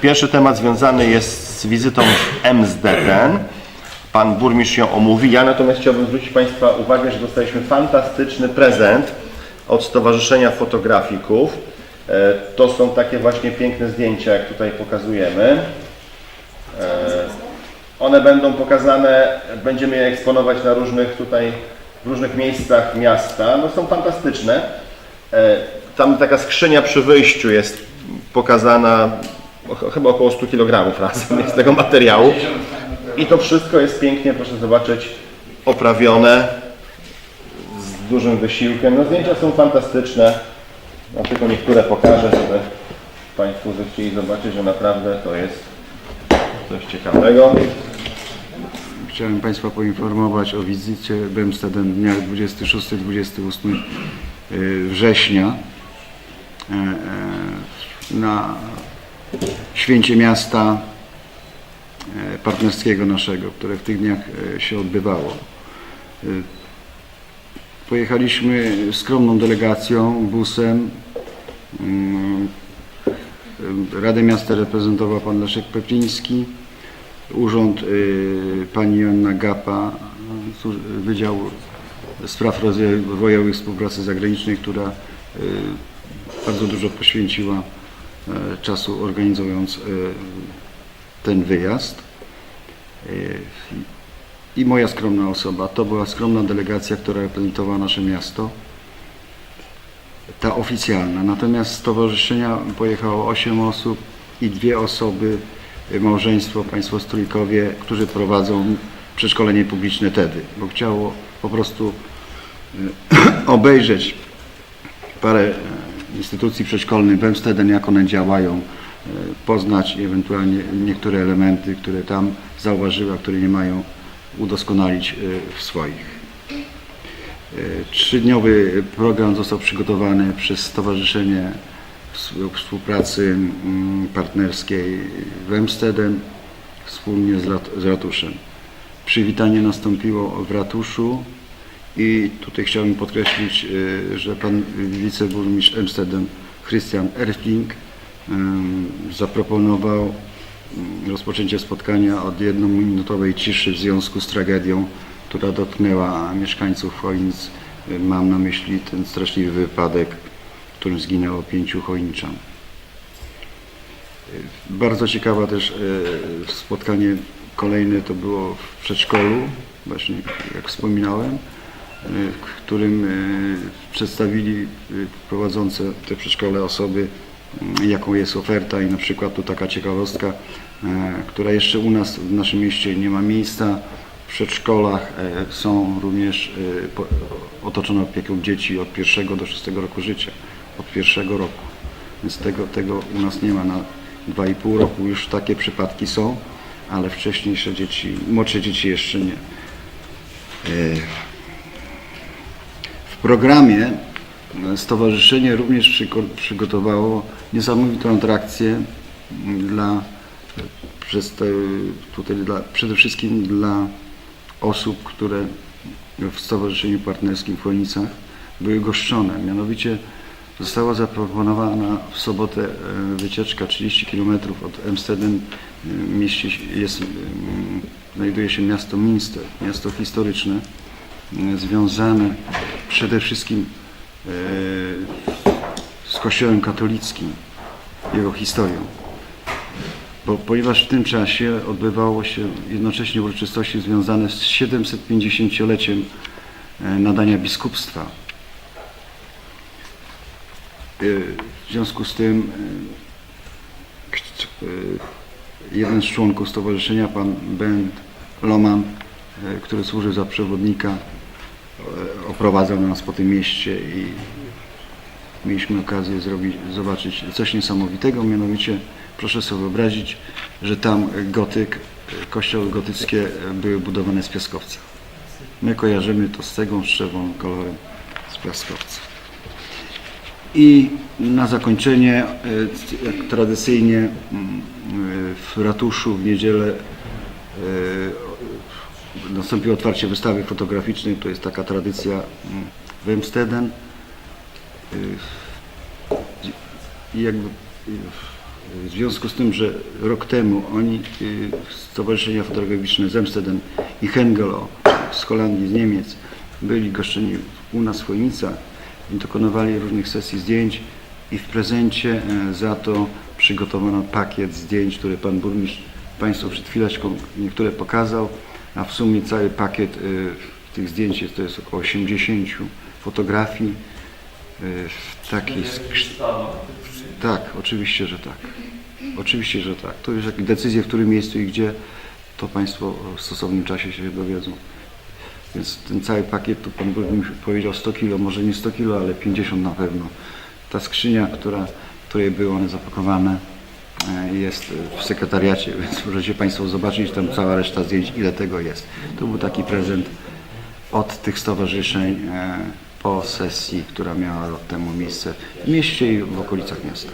Pierwszy temat związany jest z wizytą w MSDT. Pan burmistrz ją omówi. Ja natomiast chciałbym zwrócić Państwa uwagę, że dostaliśmy fantastyczny prezent od Stowarzyszenia Fotografików. E, To są takie właśnie piękne zdjęcia, jak tutaj pokazujemy. E, One będą pokazane, będziemy je eksponować na różnych tutaj, w różnych miejscach miasta. No są fantastyczne. E, Tam taka skrzynia przy wyjściu jest pokazana, chyba około 100 kg razem z tego materiału. I to wszystko jest pięknie, proszę zobaczyć, oprawione z dużym wysiłkiem. No zdjęcia są fantastyczne. Ja tylko niektóre pokażę, żeby Państwo zechcieli zobaczyć, że naprawdę to jest coś ciekawego. Chciałem Państwa poinformować o wizycie w Emstedem w dniach 26-28 y, września e, e, na święcie miasta e, partnerskiego naszego, które w tych dniach e, się odbywało. Y, Pojechaliśmy skromną delegacją, busem. Mm, Radę Miasta reprezentował pan Leszek Pepliński, Urząd pani Joanna Gapa, Wydział Spraw Rozwojowych Współpracy Zagranicznej, która bardzo dużo poświęciła czasu organizując y, ten wyjazd. Y, I moja skromna osoba. To była skromna delegacja, która reprezentowała nasze miasto. Ta oficjalna. Natomiast stowarzyszenia pojechało 8 osób i dwie osoby małżeństwo, państwo Strójkowie, którzy prowadzą przedszkolenie publiczne TEDy, bo chciało po prostu e, obejrzeć parę e, instytucji przedszkolnych w Emsteden, jak one działają, e, poznać ewentualnie niektóre elementy, które tam zauważyły, a które nie mają udoskonalić e, w swoich. E, Trzydniowy program został przygotowany przez Stowarzyszenie Współ- Współpracy mm, Partnerskiej w Emstedem wspólnie z ratuszem. Przywitanie nastąpiło w ratuszu i tutaj chciałbym podkreślić, e, że pan wiceburmistrz Emstedem Christian Erfling zaproponował mm, rozpoczęcie spotkania od jednominutowej ciszy w związku z tragedią, która dotknęła mieszkańców Chojnic. E, Mam na myśli ten straszliwy wypadek, w którym zginęło pięciu chojniczan. E, Bardzo ciekawe też spotkanie kolejne to było w przedszkolu, właśnie jak wspominałem, w którym e, przedstawili e, prowadzące te przedszkole osoby, m, jaką jest oferta i na przykład tu taka ciekawostka, e, która jeszcze u nas w naszym mieście nie ma miejsca. W przedszkolach e, są również e, otoczone opieką dzieci od pierwszego do szóstego roku życia, od pierwszego roku. Więc tego, tego u nas nie ma na 2,5 roku już takie przypadki są, ale wcześniejsze dzieci, młodsze dzieci jeszcze nie. Programie e, stowarzyszenie również przygo- przygotowało niesamowitą atrakcję dla, przez te, tutaj dla, przede wszystkim dla osób, które w Stowarzyszeniu Partnerskim w Chojnicach były goszczone. Mianowicie została zaproponowana w sobotę e, wycieczka 30 km od Emsteden. E, Mieści, jest, znajduje się miasto Minster, miasto historyczne, związane przede wszystkim e, z Kościołem katolickim, jego historią. Bo, ponieważ w tym czasie odbywało się jednocześnie uroczystości związane z 750-leciem e, nadania biskupstwa. E, W związku z tym jeden z członków stowarzyszenia, pan Ben Loman, który służy za przewodnika, oprowadzał nas po tym mieście i mieliśmy okazję zrobić, zobaczyć coś niesamowitego, mianowicie proszę sobie wyobrazić, że tam gotyk, kościoły gotyckie były budowane z piaskowca. My kojarzymy to z cegłą, szczewą, kolorem z piaskowca. I na zakończenie, e, tradycyjnie mm, e, w ratuszu w niedzielę e, nastąpiło otwarcie wystawy fotograficznej, to jest taka tradycja mm, w Emsteden. I jakby y, W związku z tym, że rok temu oni, y, Stowarzyszenia Fotograficzne z Amsterdam i Hengelo z Holandii, z Niemiec, byli goszczeni u nas w Chojnicach i dokonywali różnych sesji zdjęć i w prezencie e, za to przygotowano pakiet zdjęć, które Pan Burmistrz Państwu przed chwileczką niektóre pokazał, a w sumie cały pakiet y, tych zdjęć jest, to jest około 80 fotografii y, w takiej skrz- tak, oczywiście, że tak. Oczywiście, że tak. To już jak decyzje w którym miejscu i gdzie, to Państwo w stosownym czasie się dowiedzą. Więc ten cały pakiet, tu Pan Burmistrz powiedział 100 kilo, może nie 100 kilo, ale 50 na pewno. Ta skrzynia, która, w której były one zapakowane, jest w sekretariacie, więc możecie Państwo zobaczyć tam cała reszta zdjęć, ile tego jest. To był taki prezent od tych stowarzyszeń e, po sesji, która miała rok temu miejsce w mieście i w okolicach miasta.